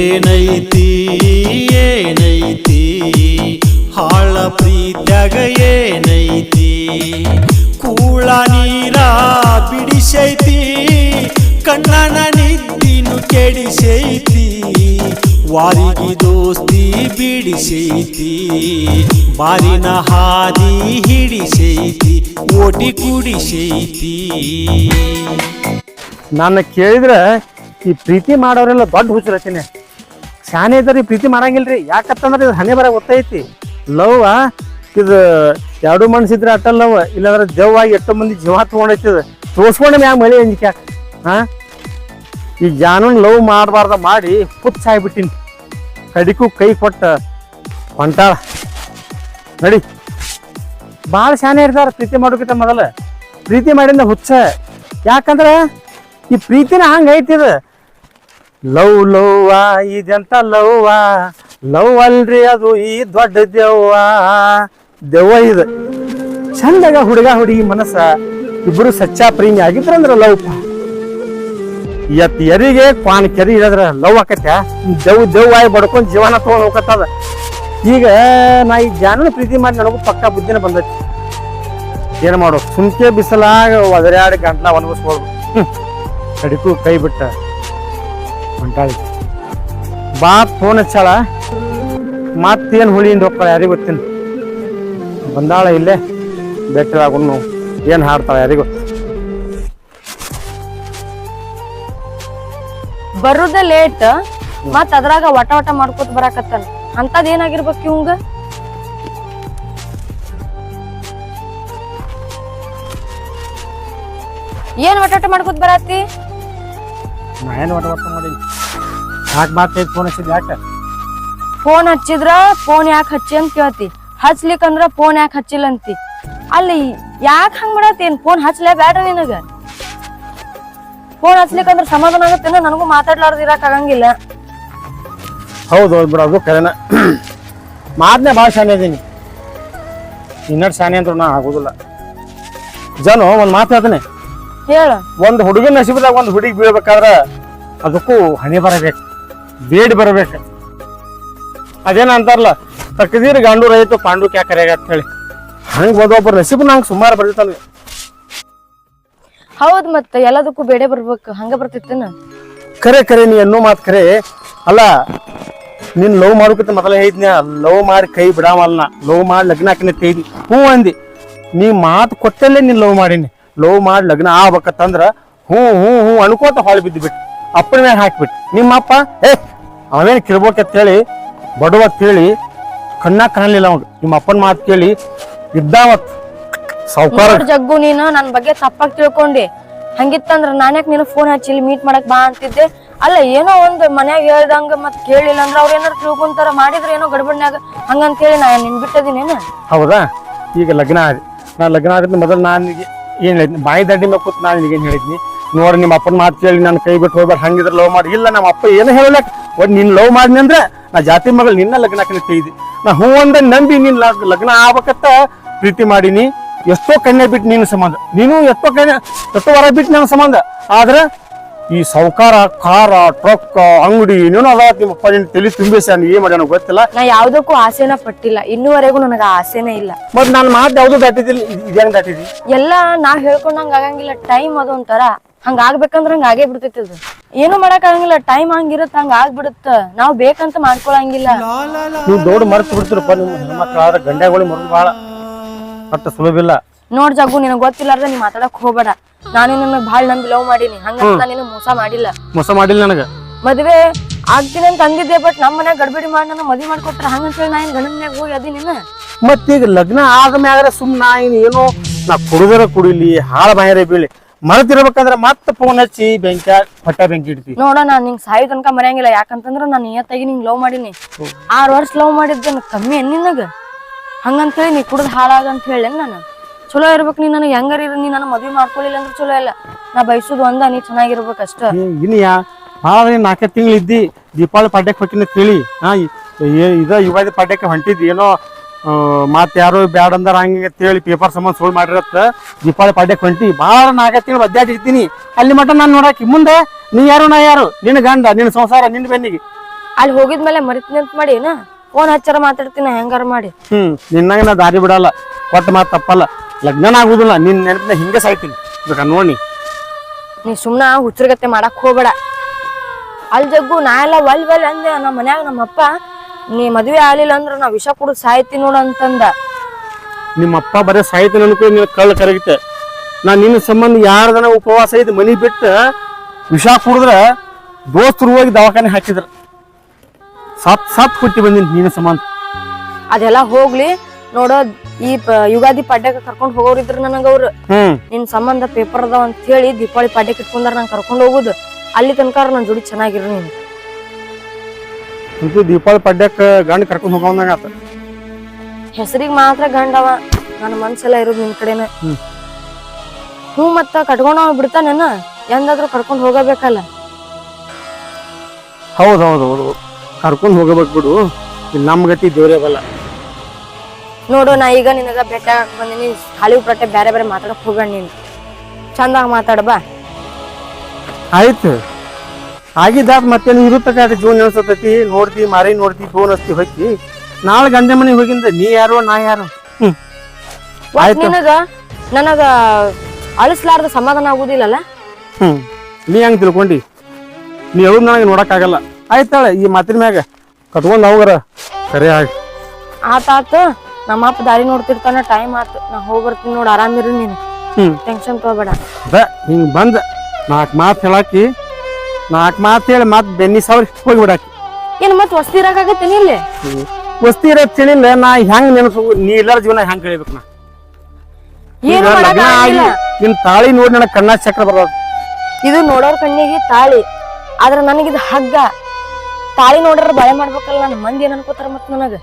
ಏನೈತಿ ಏನೈತಿ? ಹಾಳ ಪ್ರೀತ್ಯಾಗ ಏನೈತಿ? ಕೂಳ ನೀರ ಬಿಡಿಸೈತಿ, ಕಣ್ಣನ ನಿದ್ದಿನು ಕೆಡಿಸೈತಿ, ವಾರಿಗೆ ದೋಸ್ತಿ ಬಿಡಿಸೈತಿ, ಬಾರಿನ ಹಾದಿ ಹಿಡಿಸೈತಿ, ಓಟಿ ಕುಡಿಸೈತಿ. ನಾನು ಕೇಳಿದ್ರೆ ಈ ಪ್ರೀತಿ ಮಾಡೋರೆಲ್ಲ ದೊಡ್ಡ ಹುಚ್ಚರತೀನಿ ಶಾನೆ ಇದ್ದಾರೆ ಪ್ರೀತಿ ಮಾಡಂಗಿಲ್ರಿ. ಯಾಕತ್ತಂದ್ರೆ ಇದು ಹಣೆ ಬರ ಗೊತ್ತೈತಿ ಲವ್ ಇದು ಎರಡು ಮನ್ಸಿದ್ರೆ ಅಟ್ಟ ಲವ್, ಇಲ್ಲಾಂದ್ರೆ ದೆವ್ವಾಗಿ ಎಷ್ಟೋ ಮಂದಿ ಜೀವ ತೊಗೊಂಡೈತಿದ ತೋರ್ಸ್ಕೊಂಡೆ ಮ್ಯಾಗ ಮಳೆ ಅಂಜಿಕೆ ಹಾ ಈ ಜಾನನ್ ಲವ್ ಮಾಡಬಾರ್ದ ಮಾಡಿ ಪುಚ್ಚ ಆಗ್ಬಿಟ್ಟಿನಿ. ಕಡಿಕು ಕೈ ಕೊಟ್ಟ ಹೊಂಟಾಳ ನಡಿ. ಭಾಳ ಶಾನೆ ಇರ್ತಾರ ಪ್ರೀತಿ ಮಾಡೋಕ್ಕಿಂತ ಮೊದಲ. ಪ್ರೀತಿ ಮಾಡಿಂದ ಹುಚ್ಚ. ಯಾಕಂದ್ರೆ ಈ ಪ್ರೀತಿನ ಹಂಗ ಐತಿದ ಲವ್ ಲವ್ವ, ಇದೆಂತ ಲವ್ವ? ಲವ್ ಅಲ್ರಿ ಅದು, ಈ ದೊಡ್ಡ ದೆವ್ವ. ದೆವ್ವ ಇದು. ಚಂದಾಗ ಹುಡುಗ ಹುಡುಗಿ ಮನಸ್ಸ, ಇಬ್ರು ಸಚ್ಚಾ ಪ್ರೇಮಿ ಆಗಿದ್ರಂದ್ರ ಲವ್ ಎತ್ ಎರಿಗೆ ಕ್ವಾನ್ ಕೆರಿ ಇರದ್ರ ಲವ್ ಆಕತ್ಯ, ದೆವ್ ದೆವ್ವ ಆಗಿ ಬಡ್ಕೊಂಡ್ ಜೀವನ ತಗೊಂಡ್ ಹೋಗತ್ತದ ಈಗ ನಾ ಈ ಜಾನನ ಪ್ರೀತಿ ಮಾಡಿ ನನಗೂ ಪಕ್ಕ ಬುದ್ಧಿನ ಬಂದೈತಿ. ಏನ್ ಮಾಡು ಸುಮ್ಕೆ ಬಿಸಿಲಾಗ ಒದರ್ಯಾಡ್ ಗಂಟ್ಲ ಒಣಗಿಸ್ಬೋದು. ಕಡಿಕು ಕೈ ಬಿಟ್ಟ. ಹೊಂಟಾಳಿ ಬಾ ಫೋನ್ ಹಚ್ಚಾಳ. ಮತ್ತೇನು ಹುಳಿಯಿಂದ ಹೋಗ್ತಾಳೆ ಯಾರಿಗೂ ಗೊತ್ತಿನ ಬಂದಾಳ ಇಲ್ಲೇ ಬೆಟ್ಟದಾಗುನ್ನು ಏನು ಹಾಡ್ತಾಳ ಯಾರಿಗೂ. ಬರುದ ಲೇಟ್ ಮತ್ ಅದ್ರಾಗ ವಟ ವಟ ಮಾಡ್ಕೊತ ಬರಾಕತ್ತಾನ. ಅಂತದ್ ಏನಾಗಿರ್ಬೇಕು ಇವಂಗ? ಏನ್ ವಟ ವಟ ಮಾಡ್ಕೊತ ಬರಾತಿ? ನಾ ಏನು ಒಟ್ಟು ಒಟ್ಟ ಮಾಡಿ ಯಾಕೆ ಫೋನ್ ಹಚ್ಚಿದ್ ಯಾಕೆ? ಫೋನ್ ಹಚ್ಚಿದ್ರ ಫೋನ್ ಯಾಕೆ ಹಚ್ಚಿ ಅಂತ ಕೇಳ್ತಿ. ಹಚ್ಲಿಕ್ಕಂದ್ರ ಫೋನ್ ಯಾಕೆ ಹಚ್ಚಿಲ್ಲ ಅಂತಿ ಅಲ್ಲಿ ಯಾಕೆ ಹಂಗ್ ಮಾಡತ್ತಿ ಫೋನ್ ಹಚ್ಲೇ ಬೇಡ ನಿನಗ. ಫೋನ್ ಹಚ್ಲಿಕ್ಕಂದ್ರ ಸಮಾಧಾನ ಆಗತ್ತೇನ ನನಗೂ ಮಾತಾಡ್ಲಾರ್ದು ಇರಕ್ ಆಗಂಗಿಲ್ಲ. ಹೌದು ಹೌದು ಬಿಡ ಅದು ಕರೆನ. ಮಾತನ್ನೇ ಭಾಳ ಶಾನೆ ಇದೀನಿ. ಇನ್ನಡ್ ಶಾನೆ ಅಂತ ನಾ ಆಗೋದಿಲ್ಲ. ಜನ ಒಂದು ಮಾತು ಹೇಳ್ತಾನೆ. ಹೇಳ. ಒಂದು ಹುಡುಗನ ನಸೀಬದಾಗ ಒಂದು ಹುಡುಗಿ ಬೀಳ್ಬೇಕಾದ್ರೆ ಅದಕ್ಕೂ ಹಣೆ ಬರಬೇಕು ಬೇಡಿ ಬರಬೇಕು. ಅದೇನ ಅಂತಾರಲ್ಲ ತಕ್ಕದೀರ್ ಗಂಡು ರೈತು ಪಾಂಡು ಕ್ಯಾ ಕರೆಯಾಗ ಅಂತ ಹೇಳಿ. ಹಂಗೆ ಒಬ್ಬೊಬ್ಬರು ನಸೀಬ್ ನಂಗೆ ಸುಮಾರು ಬರ್ದಿತ್ತಲ್ಲ ಹೌದ್ ಮತ್ತ ಎಲ್ಲದಕ್ಕೂ ಬೇಡೆ ಬರ್ಬೇಕು ಹಂಗ ಬರ್ತಿತ್ತೇನ? ಕರೆ ಕರೆ ನೀ ಅನ್ನೋ ಮಾತು ಕರೆ. ಅಲ್ಲ ನೀನ್ ಲವ್ ಮಾಡೋಕಿಂತ ಮೊದಲ ಹೇಳಿದ್ನ ಲವ್ ಮಾಡಿ ಕೈ ಬಿಡಾಮಲ್ಲ ಲವ್ ಮಾಡಿ ಲಗ್ನ ಹಾಕಿನ ತೈದಿ ಹ್ಞೂ ಅಂದಿ. ನೀ ಮಾತು ಕೊಟ್ಟಲ್ಲೇ ನೀನ್ ಲವ್ ಮಾಡೀನಿ. ಲವ್ ಮಾಡಿ ಲಗ್ನ ಆಗ್ಬೇಕತ್ತಂದ್ರ ಹ್ಞೂ ಹ್ಞೂ ಹ್ಞೂ ಅನ್ಕೋತ ಹಾಳು ಬಿದ್ದು ಬಿಟ್ಟು ಅಪ್ಪನ ಮ್ಯಾಗ ಹಾಕ್ಬಿಟ್ಟು ನಿಮ್ಮಪ್ಪ ಏ ಅವನೇನು ಕಿರ್ಬೇಕಂತ ಹೇಳಿ ಬಡವ ಕೇಳಿ ಕಣ್ಣ ಕಾಣಲಿಲ್ಲ ಅವ್ನು ನಿಮ್ಮ ಅಪ್ಪನ ಮಾತು ಕೇಳಿ ಇದ್ದಾವತ್ ಸಾವುಕಾರ. ನೋಡ್ ಜಗ್ಗು ನೀನು ನನ್ ಬಗ್ಗೆ ತಪ್ಪಾಗಿ ತಿಳ್ಕೊಂಡಿ. ಹಂಗಿತ್ತಂದ್ರ ನಾನ್ಯಾಕ್ ನೀನು ಫೋನ್ ಹಚ್ಚಿ ಇಲ್ಲಿ ಮೀಟ್ ಮಾಡಕ್ ಬಾ ಅಂತಿದ್ದೆ. ಅಲ್ಲ ಏನೋ ಒಂದು ಮನ್ಯಾಗ ಹೇಳ್ದಂಗ ಮತ್ ಕೇಳಿಲ್ಲ ಅಂದ್ರ ಅವ್ರ ಏನಾರ ತಿಳ್ಕೊಂತಾರ ಮಾಡಿದ್ರ ಏನೋ ಗಡ್ಬಡ್ನ್ಯಾಗ. ಹಂಗಂತ ಹೇಳಿ ನಾ ನಿನ್ ಬಿಟ್ಟದಿನೇನ ಹೌದಾ? ಈಗ ಲಗ್ನ ಆದ್ರಿ ನಾ ಲಗ್ನ ಆದ್ರೆ ಮೊದಲು ನಾನು ಏನ್ ಹೇಳಿದ್ನಿ? ಬಾಯಿ ದಡ್ಡಿ ಮೇಲೆ ಕೂತ್ ನಾನು ಹೇಳಿದ್ನಿ? ನೋಡಿ ನಿಮ್ಮ ಅಪ್ಪನ ಮಾತು ಕೇಳಿ ನನ್ನ ಕೈ ಬಿಟ್ಟು ಹೋಗ್ಬಾರ್ದು ಹಂಗಿದ್ರೆ ಲವ್ ಮಾಡಿ. ಇಲ್ಲ ನಮ್ಮ ಅಪ್ಪ ಏನು ಹೇಳಲಕ್ ಒಟ್ಟು ನಿನ್ನ ಲವ್ ಮಾಡಿನಿ ಅಂದ್ರೆ ನಾ ಜಾತಿ ಮಗಳು ನಿನ್ನ ಲಗ್ನ ಕೈದಿ ನಾ ಹ್ಞೂ ಅಂದ ನಂಬಿ ನೀನು ಲಗ್ನ ಆಗ್ಬೇಕತ್ತ ಪ್ರೀತಿ ಮಾಡೀನಿ. ಎಷ್ಟೋ ಕಣ್ಣೆ ಬಿಟ್ಟು ನಿನ್ನ ಸಂಬಂಧ. ನೀನು ಎಷ್ಟೋ ಕನ್ಯೆ ಎಷ್ಟೋ ವರ ಬಿಟ್ಟು ನನ್ನ ಸಂಬಂಧ. ಆದ್ರೆ ಈ ಸೌಕಾರ ಕಾರ ಟ್ರಕ್ ಅಂಗಡಿ ಏನೇನೋ ಅದ ನಿಮ್ಮ ಅಪ್ಪ ನಿನ್ನ ತಲೆ ತುಂಬಿಸ್ಯಾನ ಏನ್ ಮಾಡ್ಯಾನ ಗೊತ್ತಿಲ್ಲ. ನಾ ಯಾವ್ದಕ್ಕೂ ಆಸೆನ ಪಟ್ಟಿಲ್ಲ. ಇನ್ನೂವರೆಗೂ ನನಗ ಆಸೆನೇ ಇಲ್ಲ. ಮತ್ ನಾನು ಮಾತು ಯಾವ್ದು ದಾಟಿದಿಲ್ಲ ಇದೇನ್ ದಾಟಿದಿ ಎಲ್ಲ ನಾ ಹೇಳ್ಕೊಂಡಂಗ ಆಗಂಗಿಲ್ಲ. ಟೈಮ್ ಅದೊಂಥರ. ಹಂಗ ಆಗ್ಬೇಕಂದ್ರ ಹಂಗ ಆಗೇ ಬಿಡ್ತೈತಿ ಅದು. ಏನು ಮಾಡಕ್ ಆಗಂಗಿಲ್ಲ ಟೈಮ್ ಹಂಗಿರತ್ತ ಹಂಗ ಆಗ್ಬಿಡುತ್ತ. ನಾವ್ ಬೇಕಂತ ಮಾಡ್ಕೊಳಂಗಿಲ್ಲ. ನೀವು ದೊಡ್ಡ ಮರ್ತು ಬಿಡ್ತಿರಪ್ಪ ನಿಮ್ಮ ಹೆಣ್ಮಕ್ಳು ಆದ್ರೆ ಗಂಡೆಗಳು ಮರುದು ಭಾಳ ಅಷ್ಟು ಸುಲಭಿಲ್ಲ ನೋಡ್ ಜಗ್ಗು ನಿನಗ್ ಗೊತ್ತಿಲ್ಲಾರ್ದ ನೀ ಮಾತಾಡಕ್ ಹೋಗ್ಬೇಡ. ನಾನು ನಿನ್ನ ಭಾಳ ನಂಬಿ ಲವ್ ಮಾಡೀನಿ. ಹಂಗ ನಾನು ಮೋಸ ಮಾಡಿಲ್ಲ. ಮೋಸ ಮಾಡಿಲ್ಲ ನನಗೆ. ಮದ್ವೆ ಆಗ್ತೀನಿ ಅಂತ ಅಂದಿದ್ದೆ ಬಟ್ ನಮ್ಮ ಮನ್ಯಾಗ ಗಡ್ಬಿಡಿ ಮಾಡಿ ನನ್ನ ಮದ್ವೆ ಮಾಡ್ಕೊಟ್ರ ಹಂಗಂತೇಳಿ ನಾ ಏನ್ ಗಂಡನ ಮನ್ಯಾಗ ಹೋಗಿ ಅದಿ ನಿನ್ನ ಮತ್ತೀಗ ಲಗ್ನ ಆದ ಮ್ಯಾಗ ಸುಮ್ ನಾ ಇನ್ ಏನೋ ನಾ ಕುಡಿದರ ಕುಡಿಲಿ ಹಾಳ ಬಾಯರೇ ಬೀಳಿ. ಮರೆತಿರ್ಬೇಕಂದ್ರೆ ಮತ್ತೆ ಫೋನ್ ಹಚ್ಚಿ ಬೆಂಕಿ ಹೊಟ್ಟೆ ಬೆಂಕಿ ಇಡ್ತಿ. ನೋಡ ನಾನ್ ನಿಂಗ್ ಸಾಯಿ ತನಕ ಮರ್ಯಾಂಗಿಲ್ಲ. ಯಾಕಂತಂದ್ರ ನಾನು ನಿಯತ್ತಾಗಿ ನಿಂಗ್ ಲವ್ ಮಾಡೀನಿ. ಆರ್ ವರ್ಷ ಲವ್ ಮಾಡಿದ್ದ ಕಮ್ಮಿ ನಿನ್ನಗ ಹಂಗಂತ ಹೇಳಿ ನೀ ಕುಡ್ದು ಹಾಳಾಗ ಅಂತ ಹೇಳಿ ನಾನು. ಚಲೋ ಇರ್ಬೇಕು ನೀ ನನಗೆ ಹೆಂಗಾರ ಇರ ನೀ ನನ್ನ ಮದುವೆ ಮಾಡ್ಕೊಳ್ಳಿಲ್ಲ ಅಂದ್ರೆ ಚಲೋ ಇಲ್ಲ. ನಾ ಬಯಸುದು ಒಂದ ನೀ ಚೆನ್ನಾಗಿರ್ಬೇಕು ಅಷ್ಟ. ಇನ್ನು ಯಾ ಭಾಳ ನಾಲ್ಕೇ ತಿಂಗಳು ಇದ್ದಿ ದೀಪಾವಳಿ ಪಾಡ್ಯಕ್ಕೆ ಹೊಟ್ಟಿನ ತಿಳಿ. ಹಾ ಇದ ಯುಗಾದಿ ಪಾಡ್ಯಕ್ಕೆ ಹೊಂಟಿದ್ದಿ ಏನೋ ಮತ್ತೆ ಯಾರು ಬ್ಯಾಡ ಅಂದ್ರ ಹಂಗೆ ಅಂತೇಳಿ ಪೇಪರ್ ಸಂಬಂಧ ಸುಳ್ಳು ಮಾಡಿರತ್ತ. ದೀಪಾವಳಿ ಪಾಡ್ಯಕ್ಕೆ ಹೊಂಟಿ ಭಾಳ ನಾಲ್ಕೇ ತಿಂಗಳು ಒದ್ದಾಡಿರ್ತೀನಿ ಅಲ್ಲಿ ಮಟ್ಟ ನಾನು ನೋಡಾಕಿ ಮುಂದೆ ನೀ ಯಾರು ನಾ ಯಾರು ನಿನ್ನ ಗಂಡ ನಿನ್ನ ಸಂಸಾರ ನಿನ್ನ ಬೆನ್ನಿಗೆ. ಅಲ್ಲಿ ಹೋಗಿದ್ಮೇಲೆ ಮರಿತೀನಿ ಅಂತ ಮಾಡಿ ಏನ? ಫೋನ್ ಹಚ್ಚಾರ ಮಾತಾಡ್ತೀನಿ ಹೆಂಗಾರ ಮಾಡಿ. ಹ್ಮ್ ನಿನ್ನಾಗ ನಾ ದಾರಿ ಬಿಡಲ್ಲ ಕೊಟ್ಟ ಮಾತು ತಪ್ಪಲ್ಲ. ಲಗ್ನ ಆಗುದಿಲ್ಲ ನಿನ್ನ ನೆನಪಿನ ಹಿಂಗೆ ಸಾಯ್ತೀನಿ. ಬೇಕಾ ನೋಡಿ ನೀ ಸುಮ್ನ ಹುಚ್ಚರ್ಗತ್ತೆ ಮಾಡಕ್ ಹೋಗ್ಬೇಡ. ಅಲ್ ಜಗ್ಗು ನಾ ಎಲ್ಲ ಒಲ್ ಒಲ್ ಅಂದೆ ನಮ್ಮ ಮನ್ಯಾಗ ನಮ್ಮಪ್ಪ ನೀ ಮದ್ವೆ ಆಗ್ಲಿಲ್ಲ ಅಂದ್ರ ನಾ ವಿಷ ಕುಡ್ ಸಾಯ್ತಿ ನೋಡ ಅಂತಂದ. ನಿಮ್ಮಪ್ಪ ಬರೇ ಸಾಯ್ತಾನೆ ಅನ್ಕೊಂಡು ನೀನು ಕಳ್ಳ ಕರಗಿತೆ ನಾ ನಿನ್ನ ಸಂಬಂಧ ಯಾರ್ದನ ಉಪವಾಸ ಐತಿ ಮನಿ ಬಿಟ್ಟು ವಿಷ ಕುಡಿದ್ರ ದೋಸ್ತರು ಹೋಗಿ ದವಾಖಾನೆ ಹಾಕಿದ್ರ. ಸತ್ ಸತ್ ಕೊಟ್ಟಿ ಬಂದಿನಿ ನಿನ್ನ ಸಂಬಂಧ. ಅದೆಲ್ಲ ಹೋಗ್ಲಿ ನೋಡ ಈ ಪ- ಯುಗಾದಿ ಪಾಡ್ಯಕ್ಕೆ ಕರ್ಕೊಂಡ್ ಹೋಗೋರಿದ್ರ ನನಗ ಅವ್ರು. ಹ್ಮ್. ನಿನ್ ಸಂಬಂಧ ಪೇಪರ್ ಅದಾವ ಅಂತ ಹೇಳಿ ದೀಪಾವಳಿ ಪಾಡ್ಯಕ್ಕೆ ಇಟ್ಕೊಂಡಾರ ನಂಗೆ ಕರ್ಕೊಂಡ್ ಹೋಗುದು. ಅಲ್ಲಿ ತನಕ ನನ್ನ ಜೋಡಿ ಚೆನ್ನಾಗಿರು ನೀನು. ಅಂತೂ ದೀಪಾವಳಿ ಪಡ್ಯಕ್ಕ ಗಂಡ ಕರ್ಕೊಂಡು ಹೋಗೋಂದಾಗ ಆತ. ಹೆಸರಿಗೆ ಮಾತ್ರ ಗಂಡವ ನನ್ನ ಮನ್ಸೆಲ್ಲ ಇರೋದು ನಿನ್ ಕಡೆನ. ಹ್ಞೂ ಮತ್ತ ಕಟ್ಕೊಂಡ್ ಬಿಡ್ತಾನ ಬಿಡ್ತಾನೇನ? ಎಂದಾದ್ರೂ ಕರ್ಕೊಂಡು ಹೋಗಬೇಕಲ್ಲ. ಹೌದು ಹೌದು ಹೌದು. ಕರ್ಕೊಂಡು ಹೋಗಬೇಕು ಬಿಡು. ನಮ್ ನಮ್ಮ ಗತಿ ದೇವ್ರೇ ಬಲ್ಲ. ನೋಡು ನಾ ಈಗ ನಿನಗ ಬೆಟ್ಟ ಬಂದಿನಿ. ಖಾಲಿ ಪ್ರಟ್ಟೆ ಬೇರೆ ಬೇರೆ ಮಾತಾಡಕ್ ಹೋಗಣ್ಣ ನೀನು. ಚಂದಾಗ ಮಾತಾಡ ಬಾ. ಆಯ್ತು. ಆಗಿದ್ದಾದ ಮತ್ತೆ ಇರುತ್ತಕ ಜೀವನ ಅನ್ಸತೈತಿ ನೋಡ್ತಿ ಮಾರಿ ನೋಡ್ತಿ ಫೋನ್ ಹಚ್ತಿ ಹೊಕ್ಕಿ. ನಾಳೆ ಗಂಡ ಮನೆಗೆ ಹೋಗಿಂದ ನೀ ಯಾರು ನಾ ಯಾರು. ನಿನಗ ನನಗ ಅಳಿಸ್ಲಾರ್ದ ಸಮಾಧಾನ ಆಗುದಿಲ್ಲಲ್ಲ ಹ್ಮ್. ನೀ ಹೆಂಗ್ ತಿಳ್ಕೊಂಡಿ. ನೀ ಹೇಳುದ್ ನನಗೆ ನೋಡಕ್ಕಾಗಲ್ಲ. ಆಯ್ತಾಳೆ ಈ ಮಾತಿನ ಮ್ಯಾಗ ಕಟ್ಕೊಂಡ್ ಹೋಗರ. ಸರಿ ಆಗಿ ಆತಾತ ನಮ್ಮ ಅಪ್ಪ ದಾರಿ ನೋಡ್ತಿರ್ತಾನ ಟೈಮ್ ಆತು. ನಾ ಹೋಗಿ ಬರ್ತೀನಿ ನೋಡ್ ಆರಾಮಿರು ನೀನು. ಟೆನ್ಶನ್ ಟೆನ್ಷನ್ ತಗೋಬೇಡ. ಅದ ಹಿಂಗ್ ಬಂದ ನಾಲ್ಕು ಮಾತು ಹೇಳಾಕಿ ನಾಲ್ಕು ಮಾತು ಹೇಳಿ ಮತ್ತೆ ಬೆನ್ನಿ ಸಾವಿರ ಹೋಗಿಬಿಡಾಕಿ. ಏನ್ ಮತ್ ವಸ್ತಿ ಇರಾಕಾಗತ್ತೇನಿ ಇಲ್ಲಿ? ವಸ್ತಿ ಇರೋದ್ ತಿಳಿಲ್ಲ ನಾ ಹೆಂಗ್ ನೆನಸು ನೀ ಜೀವನ ಹೆಂಗ್ ಕಳಿಬೇಕು ನಾ? ಏನು ಈಗ ಲಗ್ನ ಆಗಿ ಮಾಡಕ್ಕಾಗಿಲ್ಲ ನಿನ್ ತಾಳಿ ನೋಡಿ ನನಗೆ ಕಣ್ಣ ಚಕ್ರ ಬರೋದು ಇದು ನೋಡೋರ್ ಕಣ್ಣಿಗೆ ತಾಳಿ. ಆದ್ರೆ ನನಗಿದು ಹಗ್ಗ. ತಾಳಿ ನೋಡ್ರ ಬಳೆ ಮಾಡ್ಬೇಕಲ್ಲ ನನ್ನ ಮಂದಿ ಏನ್ ಅನ್ಕೋತಾರ ಮತ್ ನನಗ?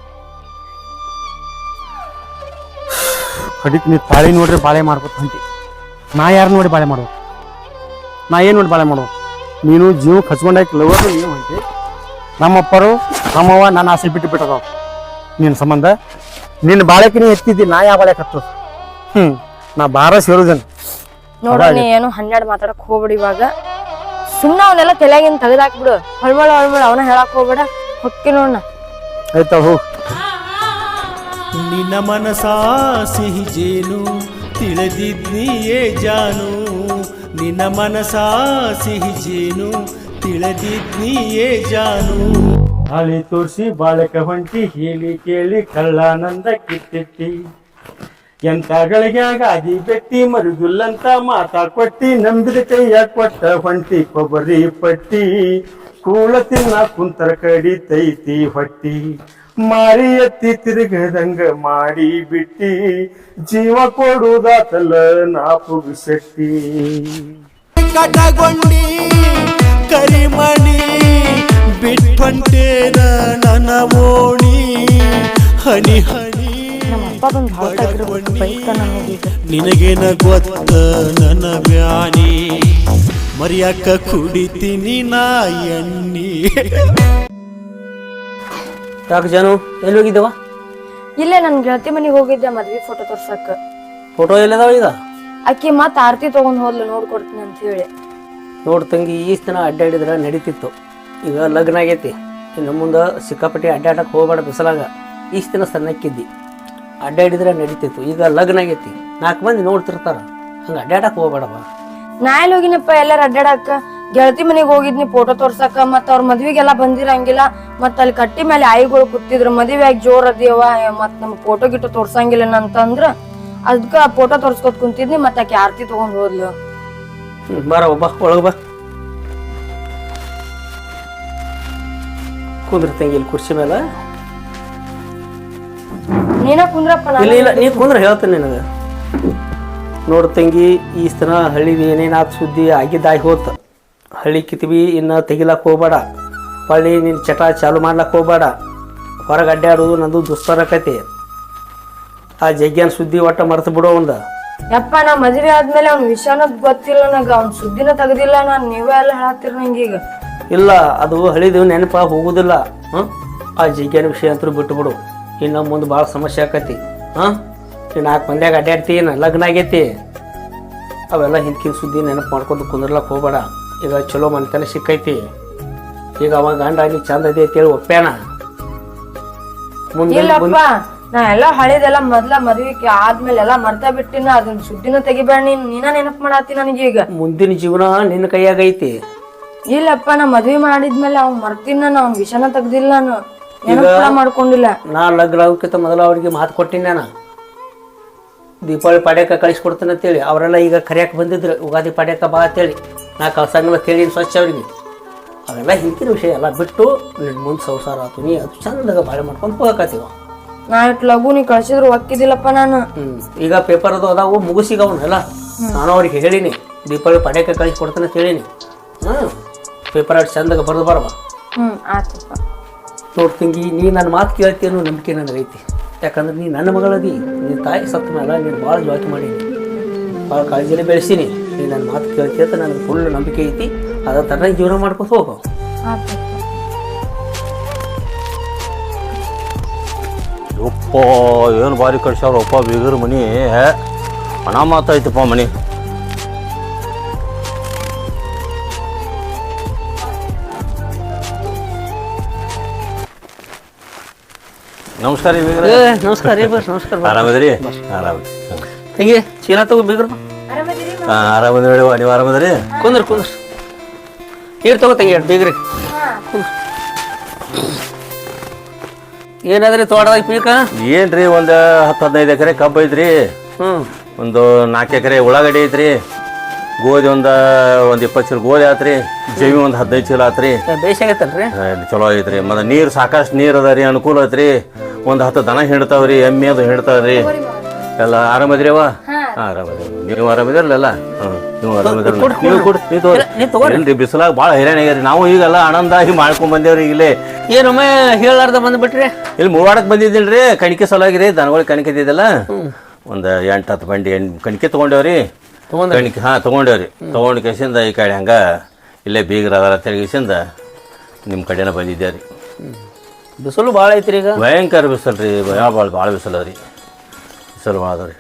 ಕಡಿಕ್ ನೀ ತಾಳಿ ನೋಡ್ರಿ ಬಾಳೆ ಮಾಡ್ಬೇಕು ಅಂತಿ. ನಾ ಯಾರು ನೋಡಿ ಬಾಳೆ ಮಾಡ್ಬೇಕು? ನಾ ಏನ್ ನೋಡಿ ಬಾಳೆ ಮಾಡ್ಬೇಕು? ನೀನು ಜೀವ ಹಚ್ಕೊಂಡಾಕಿ ಲವರ್ ನೀನು ಅಂತಿ? ನಮ್ಮಪ್ಪರು ನಮ್ಮವ್ವ ನನ್ನ ಆಸೆ ಬಿಟ್ಟು ಬಿಟ್ಟದವ. ನಿನ್ನ ಸಂಬಂಧ? ನಿನ್ನ ಬಾಳೆಕಿನ ಎತ್ತಿದ್ದಿ ನಾ ಯಾವ ಬಾಳೆ ಕತ್ತು ಹ್ಮ್ ನಾ ಬಾರ ಸೇರುದನ್. ನೋಡಿ ನೀ ಏನು ಹನ್ನೆರಡು ಮಾತಾಡಕ್ ಹೋಗ್ಬಿಡಿ ಇವಾಗ. ಸುಮ್ಮನೆ ಅವನ್ನೆಲ್ಲ ತಲೆಗಿನ ತೆಗೆದಾಕ್ಬಿಡು ಹೊಳ್ಮಳ ಹೊಳ್ಮಳ ಅವನ ಹೇಳಕ್ ಹೋಗ್ಬೇಡ. ಹೊಕ್ಕಿ ನೋಡಣ ಆಯ್ತಾ ಹೋಗ್. ನಿನ್ನ ಮನಸಾ ಸಿಹಿ ಜೇನು ತಿಳಿದಿದ್ನಿಯೇ ಜಾನು. ನಿನ್ನ ಮನಸ ಸಿಹಿ ಜೇನು ತಿಳಿದಿದ್ನಿಯೇ ಜಾನು. ಹಾಳಿ ತೋರಿಸಿ ಬಾಳಕ ಹೊಂಟಿ ಹೇಳಿ ಕೇಳಿ ಕಳ್ಳಾನಂದ ಕಿತ್ತಿಟ್ಟಿ. ಎಂತ ಗಳಿಗ್ಯಾಗ ಅದಿ ಬೆಟ್ಟಿ ಮರುಗುಲ್ಲಂತ ಮಾತಾ ಕೊಟ್ಟಿ, ನಂಬಿದ ಕೈಯ ಕೊಟ್ಟ ಹೊಂಟಿ ಕೊಬ್ಬರಿ ಪಟ್ಟಿ. ಕೂಳ ತಿನ್ನ ಕುಂತರ ಕಡಿತೈತಿ ಹೊಟ್ಟಿ. ಮಾರಿ ಎತ್ತಿ ತಿರುಗದಂಗ ಮಾಡಿ ಬಿಟ್ಟಿ ಜೀವ ಕೊಡುವುದಾತಲ್ಲ ನಾ ಶಕ್ತಿ ಕಟಗೊಂಡಿ ಕರಿಮಣಿ ಬಿಟ್ಕೊಂಡೇನ ನನ್ನ ಓಣಿ ಹನಿ ಹನಿ ನಿನಗೇನ ಗೊತ್ತ ನನ್ನ ಬ್ಯಾನಿ ಮರ್ಯಾಕ ಕುಡಿತೀನಿ ನಾ ಎಣ್ಣಿ. ಯಾಕೆ ಜಾನು? ಎಲ್ಲಿ ಹೋಗಿದ್ದವ? ಇಲ್ಲೇ ನನ್ ಗೆಳತಿ ಮನೆಗೆ ಹೋಗಿದ್ದೆ ಮದ್ವಿ ಫೋಟೋ ತೋರ್ಸಕ್. ಫೋಟೋ ಎಲ್ಲದಾವ ಈಗ ಅಕ್ಕಿ ಮತ್ ಆರತಿ ತಗೊಂಡ್ ಹೋದ್ಲು ನೋಡ್ಕೊಡ್ತೀನಿ ಅಂತ ಹೇಳಿ. ನೋಡ್ ತಂಗಿ ಈಸ್ ದಿನ ಅಡ್ಡಾಡಿದ್ರೆ ನಡೀತಿತ್ತು. ಈಗ ಲಗ್ನ ಆಗೈತಿ. ಇನ್ನು ಮುಂದೆ ಸಿಕ್ಕಾಪಟ್ಟಿ ಅಡ್ಡಾಡಕ್ಕೆ ಹೋಗ್ಬೇಡ ಬಿಸಲಾಗ. ಈಸ್ ದಿನ ಸಣ್ಣಕ್ಕಿದ್ದಿ. ಅಡ್ಡಾಡಿದ್ರೆ ನಡೀತಿತ್ತು. ಈಗ ಲಗ್ನ ಆಗೈತಿ. ನಾಲ್ಕು ಮಂದಿ ನೋಡ್ತಿರ್ತಾರ. ಹಂಗೆ ಅಡ್ಡಾಡಕ್ಕೆ ಹೋಗ್ಬೇಡವ? ನಾ ಎಲ್ಲಿ ಹೋಗಿನಪ್ಪ? ಎಲ್ಲಾರ ಅಡ್ಡಾಡಕ್ಕ ಗೆಳತಿ ಮನೆಗೆ ಹೋಗಿದ್ನಿ ಫೋಟೋ ತೋರ್ಸಕ. ಮತ್ತ ಅವ್ರ ಮದ್ವಿಗೆಲ್ಲ ಬಂದಿರಂಗಿಲ್ಲ. ಮತ್ತ ಅಲ್ಲಿ ಕಟ್ಟಿ ಮೇಲೆ ಆಯಿಗಳು ಕೂತಿದ್ರು. ಮದ್ವೆ ಆಗಿ ಜೋರ್ ಅದೇವ ಮತ್ ನಮ್ ಫೋಟೋ ಗಿಟ್ಟು ತೋರ್ಸಂಗಿಲ್ಲ ಅಂತಂದ್ರ ಅದ್ಕ ಫೋಟೋ ತೋರ್ಸ್ಕೊತ್ ಕುಂತಿದ್ನಿ. ಮತ್ತ ಆಕಿ ಆರ್ತಿ ತಗೊಂಡ್ ಹೋದ್ಲು. ಬರ ಒಬ್ಬ ಒಳಗ ಬಾ. ಕುಂದ್ರ ತಂಗಿ ಇಲ್ಲಿ ಕುರ್ಚಿ ಮೇಲೆ ನೀನ ಕುಂದ್ರಪ್ಪ ಇಲ್ಲ ಇಲ್ಲ ನೀ ಕುಂದ್ರ ಹೇಳ್ತೇನೆ ನಿನಗೆ. ನೋಡು ತಂಗಿ ಈ ಸ್ತನ ಹಳ್ಳಿ ಏನೇನಾದ ಸುದ್ದಿ ಆಗಿದ್ದಾಗಿ ಹೋತ. ಹಳ್ಳಿ ಕಿತ್ವಿ ಇನ್ನು ತೆಗಿಲಕ್ಕೆ ಹೋಗ್ಬೇಡ. ಹೊಳ್ಳಿ ನಿನ್ನ ಚಟ ಚಾಲು ಮಾಡ್ಲಕ್ಕೆ ಹೋಗ್ಬೇಡ. ಹೊರಗೆ ಅಡ್ಡಾಡೋದು ನಂದು ದುಸ್ತರಕತಿ ಆ ಜಗ್ಗ್ಯಾನ ಸುದ್ದಿ ಒಟ್ಟ ಮರ್ತು ಬಿಡೋ ಒಂದು ಯಪ್ಪ ನಾ ಮದುವೆ ಆದ್ಮೇಲೆ ಅವ್ನ ವಿಷಯನ ಗೊತ್ತಿಲ್ಲ ನಂಗ ಅವ್ನ ಸುದ್ದಿನ ತೆಗ್ದಿಲ್ಲ ನಾನು ನೀವೇ ಎಲ್ಲ ಹೇಳತ್ತೀರಿ ನಂಗೆ ಈಗ. ಇಲ್ಲ ಅದು ಹಳಿದು ನೆನಪ ಹೋಗುದಿಲ್ಲ. ಹ್ಮ್ ಆ ಜಗ್ಗ್ಯಾನ ವಿಷಯ ಅಂತೂ ಬಿಟ್ಟುಬಿಡು ಇನ್ನ ಮುಂದೆ ಭಾಳ ಸಮಸ್ಯೆ ಆಕತಿ. ಹಾಂ? ನೀನು ನಾಲ್ಕು ಮಂದ್ಯಾಗ ನನ್ನ ಲಗ್ನ ಆಗೈತಿ. ಅವೆಲ್ಲ ಹಿಂದಿನ ಸುದ್ದಿ ನೆನಪು ಮಾಡ್ಕೊಂಡು ಕುಂದ್ರಲಕ್ಕೆ ಹೋಗ್ಬೇಡ. ಈಗ ಚಲೋ ಮನೆತನ ಸಿಕ್ಕೈತಿ. ಈಗ ಅವ ಗಂಡ ನೀ ಚಂದ ಅದೇ ಅಂತೇಳಿ ಒಪ್ಪ್ಯಾನ? ಮುಂದೆ ಇಲ್ಲಪ್ಪ ನಾ ಎಲ್ಲ ಹಳೇದೆಲ್ಲ ಮೊದ್ಲ ಮದ್ವಿಕೆ ಆದ್ಮೇಲೆ ಎಲ್ಲಾ ಮರ್ತಾ ಬಿಟ್ಟಿನ ಅದನ್ನ ಸುದ್ದಿನ ತೆಗಿಬೇಡ ನೀನ್ ನೀನ ನೆನಪ್ ಮಾಡಾತಿ ಈಗ. ಮುಂದಿನ ಜೀವನ ನಿನ್ನ ಕೈಯಾಗ ಐತಿ. ಇಲ್ಲಪ್ಪ ನಾ ಮದ್ವಿ ಮಾಡಿದ್ಮೇಲೆ ಅವ್ನ್ ಮರ್ತಿನ ನಾನು ಅವ್ನ ವಿಷಯನ ತೆಗ್ದಿಲ್ಲ ನಾನು ನೆನಪ್ ಕೂಡ ಮಾಡ್ಕೊಂಡಿಲ್ಲ. ನಾ ಲಗ್ನ ಮೊದಲ ಮೊದಲು ಅವ್ರಿಗೆ ಮಾತು ಕೊಟ್ಟಿನ ನಾನು. ದೀಪಾವಳಿ ಪಾಡ್ಯಕ್ಕ ಕಳಿಸ್ಕೊಡ್ತೇನೆ ಅಂತೇಳಿ. ಅವರೆಲ್ಲ ಈಗ ಕರೆಯಕ್ಕೆ ಬಂದಿದ್ರು. ಯುಗಾದಿ ಪಾಡ್ಯಾಕ ಬಾ ಅಂತೇಳಿ. ನಾ ಕಳ್ಸಂಗಿಲ್ಲ ಕೇಳೀನಿ ಸ್ವಚ್ಛ ಅವ್ರಿಗೆ. ಅವೆಲ್ಲ ಹಿಂದಿನ ವಿಷಯ. ಎಲ್ಲ ಬಿಟ್ಟು ನಿನ್ನ ಮುಂದೆ ಸಂಸಾರ ಆತು. ನೀ ಅದು ಚಂದಾಗ ಬಾಳೆ ಮಾಡ್ಕೊಂಡು ಹೋಗಕತ್ತೀವ. ನಾ ಇಟ್ ಲಘು ನೀ ಕಳ್ಸಿದ್ರು ಒಕ್ಕಿದಿಲ್ಲಪ್ಪ ನಾನು. ಈಗ ಪೇಪರ್ ಅದು ಅದಾವು ಮುಗಿಸಿಗ ಅವನ್ನೆಲ್ಲ ನಾನು ಅವ್ರಿಗೆ ಹೇಳಿನಿ ದೀಪಾವಳಿ ಪಾಡ್ಯಕ್ಕ ಕಳಿಸ್ಕೊಡ್ತೇನೆ ಹೇಳಿನಿ. ಹ್ಞೂ ಪೇಪರ್ ಅಷ್ಟು ಚಂದಾಗ ಬರೆದು ಬರವ. ಹ್ಞೂ ಆಯ್ತಪ್ಪ. ನೋಡ್ತೀನಿ ನೀ ನನ್ನ ಮಾತು ಕೇಳ್ತೀನೋ ನಂಬಿಕೆ ನನಗೈತಿ ಯಾಕಂದ್ರೆ ನೀ ನನ್ನ ಮಗಳದಿ ನಿನ್ನ ತಾಯಿ ಸತ್ತ ಮೇಲೆ ನೀನು ಭಾಳ ಜೋಕೆ ಮಾಡೀನಿ ಭಾಳ ಕಾಳಜಿಯಲ್ಲಿ ಬೆಳೆಸೀನಿ ನೀನು ನನ್ನ ಮಾತು ಕೇಳ್ತೀಯ ಅಂತ ನನಗೆ ಫುಲ್ ನಂಬಿಕೆ ಐತಿ. ಅದ ತರ ಜೀವನ ಮಾಡ್ಕೊತ ಹೋಗು. ಯಪ್ಪ, ಏನು ಭಾರಿ ಕಳ್ಸ್ಯಾವ್ರಪ್ಪ ಬೀಗರ ಮನಿ. ಹಣ ಮಾತಾಯ್ತಪ್ಪ ಮನಿ. ನಮಸ್ಕಾರ ರೀ ಬೀಗ್ರ. ನಮಸ್ಕಾರ ರೀ ನಮಸ್ಕಾರ ಆರಾಮದ್ರಿ? ಆರಾಮ. ಹಿಂಗೆ? ಚೀಲ ತಗೋ ಬಿಗ್ರು. ಆರಾಮದ್ರಿ ಹೇಳಿ ನೀವು ಆರಾಮದ್ರಿ? ಕುಂದ್ರ ಕುಂದ್ರ. ನೀರು ತಗೋ ತಂಗಿ ಬೀಗ್ರಿ? ಏನಾದ್ರಿ ತೋಟದಾಗ ಪೀಕ? ಏನ್ರಿ ಒಂದು ಹತ್ತು ಹದಿನೈದು ಎಕರೆ ಕಬ್ಬು ಐತ್ರಿ. ಹ್ಞೂ ಒಂದು ನಾಲ್ಕು ಎಕರೆ ಉಳ್ಳಾಗಡ್ಡಿ ಐತ್ರಿ. ಗೋಧಿ ಒಂದು ಒಂದು ಇಪ್ಪತ್ತು ಚೀಲ ಗೋಧಿ ಆತ್ರಿ ಜವಿ ಒಂದು ಹದಿನೈದು ಚೀಲ ಆತ್ರಿ. ಬೇಸಾಗತ್ತಲ್ರಿ ಚಲೋ ಐತ್ರಿ ಮತ್ತೆ ನೀರು ಸಾಕಷ್ಟು ನೀರು ಅದ ರೀ ಅನುಕೂಲ ಐತ್ರಿ ಒಂದು ಹತ್ತು ದನ ಹಿಡ್ತಾವ್ರಿ ಎಮ್ಮೆ ಅದು ಹಿಡ್ತಾವ್ರಿ ಎಲ್ಲ ಆರಾಮದ್ರಿ ಅವ ಆರಾಮದ್ರಿ ನೀವು ಆರಾಮದಿರಲ್ಲ ಹ್ಞೂ ನೀವು ಆರಾಮದಿರಲ್ಲ ನೀವು ಕೊಡಿ ನೀವು ತಗೋರಿ. ಇಲ್ರಿ ಬಿಸಿಲಾಗ ಭಾಳ ಹೈರಾಣ ಆಗ್ಯಾರಿ. ನಾವು ಈಗೆಲ್ಲ ಆನಂದಾಗಿ ಮಾಡ್ಕೊಂಡ್ ಬಂದೇವ್ರಿ ಇಲ್ಲಿ. ಏನೊಮ್ಮೆ ಹೇಳಾರ್ದ ಬಂದ್ಬಿಟ್ರಿ ಇಲ್ಲಿ ಮೂವಾಡಕ್ಕೆ ಬಂದಿದ್ದಿಲ್ರಿ ಕಣಿಕೆ ಸಲುವಾಗಿರಿ ದನಗಳಿಗೆ ಕಣಿಕೆ ಇದ್ದಿದ್ದಲ್ಲ. ಒಂದು ಎಂಟು ಹತ್ತು ಬಂಡಿ ಎಂಟು ಕಣಿಕೆ ತೊಗೊಂಡೇವ್ರಿ? ಕಣಿಕೆ ಹಾಂ ತೊಗೊಂಡೇವ್ರಿ. ತೊಗೊಂಡು ಕೆಸಿಂದ ಈ ಕಡೆ ಹಂಗ ಇಲ್ಲೇ ಬೀಗರ ಅದರ ತೆಗಿಸಿಂದ ನಿಮ್ಮ ಕಡೆನ ಬಂದಿದ್ದೇವ್ರಿ. ಬಿಸಿಲು ಭಾಳ ಐತ್ರಿ ಈಗ? ಭಯಂಕರ ಬಿಸಿಲು ರೀ ಭಯ ಭಾಳ ಭಾಳ ಬಿಸಿಲು ರೀ ಬಿಸಿಲು ಭಾಳ ಅದ ರೀ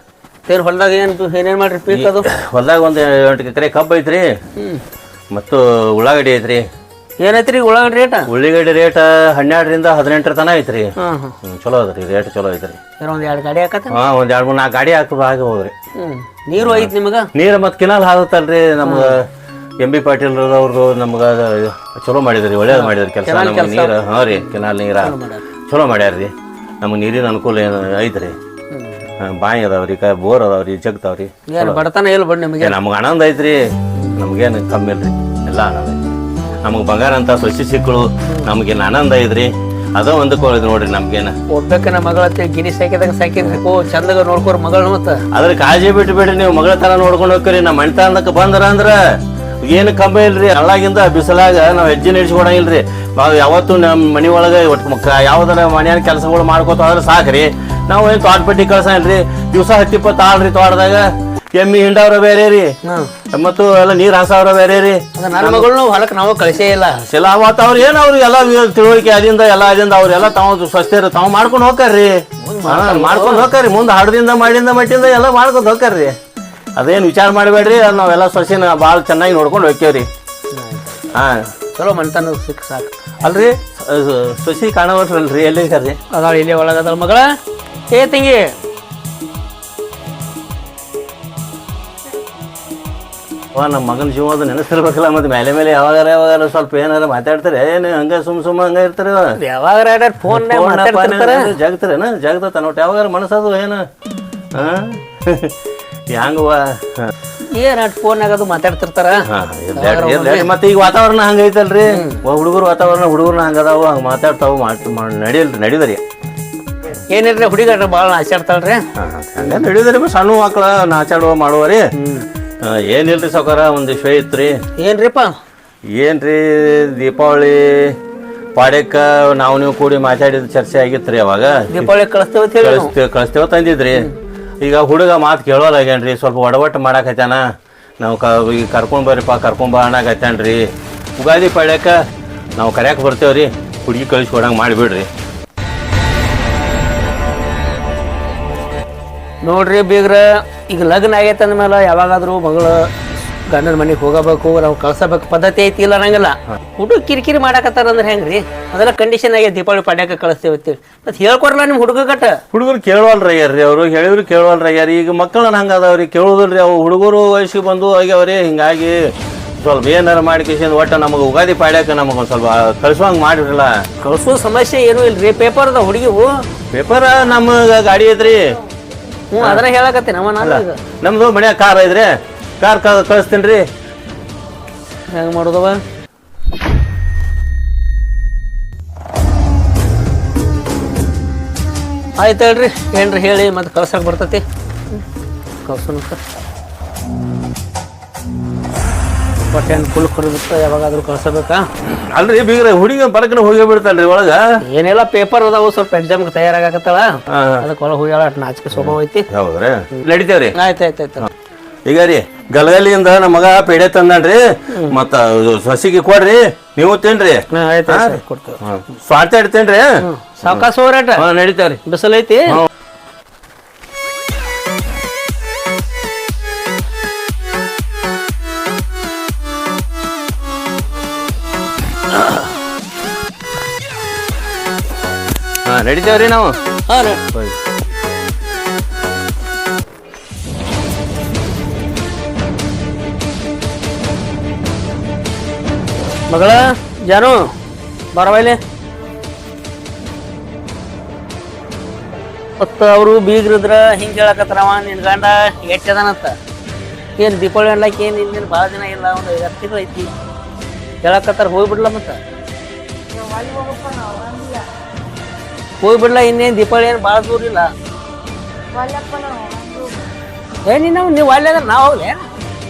ತೇರು ಹೊಲ್ದಾಗ ಏನು ಏನೇನು ಮಾಡಿರಿ ಪೀಕ್ ಅದು? ಹೊಲ್ದಾಗ ಒಂದು ಎಂಟು ಎಕರೆ ಕಬ್ಬು ಐತ್ರಿ. ಮತ್ತು ಉಳ್ಳಾಗಡ್ಡಿ ಐತ್ರಿ. ಏನೈತ್ರಿ ಉಳ್ಳಾಗಡ್ಡಿ ರೇಟ್? ಉಳ್ಳಿಗಡ್ಡಿ ರೇಟ್ ಹನ್ನೆರಡರಿಂದ ಹದಿನೆಂಟರ ತನ ಐತ್ರಿ. ಹಾಂ ಹಾಂ. ಹ್ಞೂ ಚಲೋ ಅದ್ರಿ ರೀ ರೇಟ್ ಚಲೋ ಐತ್ರಿ. ಒಂದ್ ಎರಡು ಗಾಡಿ ಹಾಕತ್ತ ಹಾಂ ಒಂದು ಎರಡು ಮೂರು ನಾಲ್ಕು ಗಾಡಿ ಹಾಕಿ ಹಾಗೆ ಹೋಗ್ರಿ. ಹ್ಞೂ ನೀರು ಐತಿ ನಿಮಗೆ? ನೀರು ಮತ್ತು ಕಿನಾಲ್ ಹಾದತ್ತಲ್ರಿ ನಮ್ಗೆ ಎಂ ಬಿ ಪಾಟೀಲ್ ಅವ್ರದ್ದು ನಮ್ಗೆ ಚಲೋ ಮಾಡಿದ್ರಿ ಒಳ್ಳೇದು ಮಾಡಿದ್ರಿ ಕೆಲಸ. ನಮ್ಗೆ ನೀರು ಹಾಂ ರೀ ಕೆನಾಲ್ ನೀರ ಚಲೋ ಮಾಡ್ಯಾರ್ರಿ. ನಮ್ಗೆ ನೀರಿನ ಅನುಕೂಲ ಏನು ಐತ್ರಿ. ಬಾಯಿ ಬಾವಿ ಅದಾವ್ರಿ ಕ ಬೋರ್ ಅದಾವ್ರಿ ಜಗ್ತಾವ್ರಿ. ಏನು ಬಡತನ ಇಲ್ಲ ಬಡ್ ನಿಮಗೆ? ನಮ್ಗೆ ಆನಂದ ಐತ್ರಿ. ನಮ್ಗೇನು ಕಮ್ಮಿ ಇಲ್ರಿ ಎಲ್ಲ ಆನಂದ ಐತಿ ನಮಗೆ ಬಂಗಾರ ಅಂತ ಸೊಸಿ ಸಿಕ್ಕಳು ನಮಗೇನು ಆನಂದ ಐತ್ರಿ? ಅದ ಒಂದು ನೋಡ್ರಿ ನಮ್ಗೇನು. ನಮ್ಮ ಮಗಳ ಗಿನಿ ಸಾಕಿದಾಗ ಸಾಕಿದ್ರಿ ಓ ಚಂದಾಗ ನೋಡ್ಕೋರ್ ಮಗಳು ಮತ್ತ. ಅದ್ರ ಕಾಳಜಿ ಬಿಟ್ಟು ಬಿಡ್ರಿ ನೀವು ಮಗಳ ತರ ನೋಡ್ಕೊಂಡು ಹೋಗ್ರಿ ನಮ್ಮ ಮಣ್ತನಕ್ಕೆ ಬಂದ್ರ ಅಂದ್ರ ಏನು ಕಮ್ಮಿ ಇಲ್ರಿ ಅಳ್ಳಾಗಿಂದ ಬಿಸಿಲಾಗ ನಾವು ಹೆಜ್ಜೆ ನಡೆಸ್ಕೊಡಂಗಿಲ್ರಿ ನಾವು ಯಾವತ್ತು ನಮ್ಮ ಮನಿ ಒಳಗ ಯಾವ್ದಾರ ಮನೆಯ ಕೆಲಸಗಳು ಮಾಡ್ಕೋತ ಆದ್ರೆ ಸಾಕ್ರಿ. ನಾವು ಏನು ತೋಟ ಪಟ್ಟಿ ಕಳ್ಸಲ್ರಿ ದಿವಸ ಹತ್ತಿಪ್ಪತ್ತು ಆಳ್ರಿ ತೋಟದಾಗ. ಎಮ್ಮಿ ಹಿಂಡವ್ರ ಬೇರೆ ರೀ. ಮತ್ತು ಎಲ್ಲ ನೀರ್ ಹಾಸವ್ರ ಬೇರೆ ರೀ. ನನ್ನ ಮಗಳನ್ನ ಹೊಲಕ್ಕೆ ನಾವು ಕಳಿಸೇ ಇಲ್ಲ. ಎಲ್ಲ ಅವತ್ತು ಅವ್ರು ಏನು ಅವ್ರು ಎಲ್ಲ ತಿಳುವಳಿಕೆ ಅದಿಂದ ಎಲ್ಲ ಅದಿಂದ ಅವ್ರೆಲ್ಲ ತಾವು ಸ್ವಸ್ಥರು ತಾವು ಮಾಡ್ಕೊಂಡು ಹೋಗ್ತಾರ್ರಿ ಮಾಡ್ಕೊಂಡು ಹೋಗ್ತಾರ್ರಿ ಮುಂದೆ ಹಡದಿಂದ ಮಾಡಿಂದ ಮಟ್ಟಿಂದ ಎಲ್ಲ ಮಾಡ್ಕೊಂಡು ಹೋಗ್ತಾರ್ರಿ ಅದೇನು ವಿಚಾರ ಮಾಡಬೇಡ್ರಿ ಅದು ನಾವೆಲ್ಲ ಸೊಸಿನ ಭಾಳ ಚೆನ್ನಾಗಿ ನೋಡ್ಕೊಂಡು ಹೋಗ್ತೇವ್ರಿ. ಹಾಂ. ಚಲೋ ಮನ್ತನ ಸಿಕ್ ಸಾಕು. ಅಲ್ರಿ ಸೊಸಿ ಕಾಣವಲ್ರಿ ಎಲ್ಲಿ ಅದಾಳ ಇಲ್ಲಿ ಒಳಗದಳ ಮಗಳ. ಏ ತಂಗಿ. ವಾ ನಮ್ಮ ಮಗನ ಅದು ನೆನೆಸಿರ್ಬೇಕಲ್ಲ ಮತ್ತೆ ಮೇಲೆ ಮೇಲೆ ಯಾವಾಗಾರ ಯಾವಾಗಾರ ಸ್ವಲ್ಪ ಏನಾರ ಮಾತಾಡ್ತಾರೆ ಏನು ಹಂಗ ಸುಮ್ ಸುಮ್ಮ ಹಂಗ ಇರ್ತಾರೆ ಯಾವಾಗ ಫೋನ್ ಜಗತ್ರೇನ ಜಗತ್ತ ನೋಟ್ ಯಾವಾಗಾರ ಮನಸ್ಸದು ಏನು? ಹಾಂ ಹೆಂಗವ್ವ ಏನ್ ಫೋನ್ ಆಗದು ಮಾತಾಡ್ತಿರ್ತಾರ ಮತ್ತೆ ಈಗ ವಾತಾವರಣ ಹಂಗೈತಲ್ರಿ ಹುಡುಗರು ವಾತಾವರಣ ಹುಡುಗರ್ನ ಹಂಗದಾವ ಹಂಗೆ ಮಾತಾಡ್ತಾವು ಮಾಡಿ ನಡಿಯಲ್ರಿ ನಡೀದ್ರಿ. ಏನಿಲ್ರಿ ಹುಡುಗರ ಭಾಳ ಆಚಾಡ್ತಾಳ್ರಿ ಹಂಗೆ ನಡೀದ್ರಿ ಸಣ್ಣ ಮಕ್ಳ ನಾಚಾಡುವ ಮಾಡುವರಿ. ಏನಿಲ್ರಿ ಸಾವುಕಾರ ಒಂದು ವಿಷಯ ಇತ್ರಿ ಏನ್ರಿಪ್ಪ? ಏನ್ರಿ ದೀಪಾವಳಿ ಪಾಡ್ಯಕ್ಕ ನಾವು ನೀವು ಕೂಡಿ ಮಾತಾಡಿದ ಚರ್ಚೆ ಆಗಿತ್ತು ರೀ ಅವಾಗ. ದೀಪಾವಳಿ ಕಳಿಸ್ತೇವೆ. ಕಳಿಸ್ತೇವೆ ತಂದಿದ್ರಿ ಈಗ ಹುಡುಗ ಮಾತು ಕೇಳೋದಾಗೇನ್ರಿ ಸ್ವಲ್ಪ ಒಡವಟ್ಟು ಮಾಡಾಕತ್ಯಾನ ನಾವು ಕ ಈಗ ಕರ್ಕೊಂಡ್ ಬರ್ರಿಪ್ಪ ಕರ್ಕೊಂಡ್ ಬಾ ಅನ್ನಕತ್ಯಾನ್ರಿ ಉಗಾದಿ ಪಾಡ್ಯಕ್ಕ ನಾವು ಕರ್ಯಾಕೆ ಬರ್ತೇವೆ ರೀ ಹುಡುಗಿ ಕಳಿಸ್ಕೊಡಂಗೆ ಮಾಡಿಬಿಡ್ರಿ. ನೋಡ್ರಿ ಬೀಗ್ರ ಈಗ ಲಗ್ನ ಆಗೈತೆ ಅಂದ್ಮೇಲೆ ಯಾವಾಗಾದ್ರೂ ಮಗಳು ಗಂಡನ ಮನೆಗೆ ಹೋಗಬೇಕು ನಾವು ಕಳ್ಸಬೇಕು ಪದ್ಧತಿ ಐತಿ ಇಲ್ಲ ಅನ್ನಂಗಿಲ್ಲ. ಹುಡುಗ ಕಿರಿಕಿರಿ ಮಾಡಾಕತ್ತಾರ ಅಂದ್ರೆ ಹೆಂಗ್ರಿ? ಅದೆಲ್ಲ ಕಂಡೀಷನ್ ಆಗಿ ದೀಪಾವಳಿ ಪಾಡ್ಯಕ್ಕೆ ಕಳಿಸ್ತೇವೆ ಅಂತೇಳಿ ಮತ್ತೆ ಹೇಳ್ಕೊಡ್ಲ ನಿಮ್ಮ ಹುಡುಗ ಕಟ್ಟ ಹುಡುಗರು ಕೇಳವಲ್ರಿ ರೀ ಅವರು ಹೇಳಿದ್ರು ಕೇಳವಲ್ರಿ ಆಗ್ಯಾರ ಈಗ ಮಕ್ಕಳನ್ನ ಹಂಗ ಅದಾವ್ರಿ ಕೇಳುದಿಲ್ರಿ ಅವು. ಹುಡುಗರು ವಯಸ್ಸಿಗೆ ಬಂದು ಆಗ್ಯಾವ್ರಿ ಹಿಂಗಾಗಿ ಸ್ವಲ್ಪ ಏನಾರ ಮಾಡಿ ಕಿಶನ್ ಒಟ್ಟ ನಮಗೆ ಉಗಾದಿ ಪಾಡ್ಯಾಕ ನಮಗೆ ಒಂದು ಸ್ವಲ್ಪ ಕಳ್ಸುವಂಗೆ ಮಾಡಿರಲ್ಲ ಕಳ್ಸೋ ಸಮಸ್ಯೆ ಏನೂ ಇಲ್ರಿ. ಪೇಪರ್ ಅದ ಹುಡುಗಿವು. ಪೇಪರ್ ನಮ್ಮ ಗಾಡಿ ಐತ್ರಿ. ಹ್ಞೂ ಅದನ್ನ ಹೇಳಕತ್ತೀನಿ. ನಮ್ಮ ನಾನು ಈಗ ನಮ್ದು ಮನ್ಯಾಗ ಕಾರ್ ಐತ್ರಿ. ಕಾರ್ ಕಳಿಸ್ತೀನಿ ರೀ. ಹೆಂಗೆ ಮಾಡೋದವ? ಆಯ್ತು ಹೇಳ್ರಿ. ಏನ್ರಿ ಹೇಳಿ ಮತ್ತೆ ಕಳ್ಸಕ್ ಬರ್ತೈತಿ? ಕಳ್ಸೋನಂತ ಹೊಟ್ಟೆ ಫುಲ್ ಕುಡಿದ್ಬಿಟ್ಟು ಯಾವಾಗಾದ್ರೂ ಕಳ್ಸಬೇಕಾ? ಅಲ್ರಿ ಬೀಗ್ರ ಹುಡುಗ ಬರಕನ ಹೋಗಿ ಬಿಡ್ತಾಳ್ರಿ ಒಳಗ? ಏನೆಲ್ಲ ಪೇಪರ್ ಅದಾವು ಸ್ವಲ್ಪ ಎಕ್ಸಾಮ್ಗೆ ತಯಾರಾಗತ್ತಳ ಹಾ. ಅದಕ್ಕೆ ಒಳಗೆ ಹೋಗ್ಯಾಳ ಅಟ್ ನಾಚಿಕೆ ಸ್ವಭಾವ ಐತಿ. ಹೌದ್ರಿ? ನಡಿತೇವ್ರಿ? ಆಯ್ತು ಆಯ್ತು ಆಯ್ತು. ಈಗ ರೀ ಗಲಗಲಿಯಿಂದ ನಮ್ಮ ಮಗ ಪೇಡೆ ತಂದನ್ರಿ. ಮತ್ತ ಸಸಿಗೆ ಕೊಡ್ರಿ ನೀವು ತಿನ್ರಿ. ಹಾಂ ಆಯ್ತು ಆಯ್ತು ಕೊಡ್ತೇವೆ ಸ್ವಾರ್ಥ ಇಡ್ತೇನ್ರಿ? ಸಾವಕಾಶ ಹೋರಾಟ. ಹಾ ನಡಿತೇವ್ರಿ. ಬಿಸಿಲೈತಿ? ನಡಿತೇವ್ರಿ ನಾವು. ಹಾಂ ರೀ. ಮಗಳ ಜಾನು ಬರವೈಲೆ ಮತ್ತ ಅವರು ಬೀಗ್ರದ್ರ ಹಿಂಗೆ ಹೇಳಕತ್ತಾರವ ನಿನ್ ಗಂಡ ಎಟ್ಟದನಂತ ಏನು ದೀಪಾವಳಿ ಅನ್ಲಕ್ಕೆ ಏನು ಇನ್ನೇನು ಭಾಳ ದಿನ ಇಲ್ಲ ಒಂದು ಐದು ಹತ್ತು ತಿಂಗಳು ಐತಿ. ಹೇಳಕತ್ತಾರ ಹೋಗ್ಬಿಡ್ಲ ಮತ್ತೆ. ಹೋಗ್ಬಿಡ್ಲ ಇನ್ನೇನು ದೀಪಾವಳಿ ಏನು ಭಾಳ ದೂರ ಇಲ್ಲ? ಏ ನೀನು ನೀವು ಅಲ್ಲಿ ಅಂದ್ರೆ ನಾವು ಹೋಗ್ಲಿ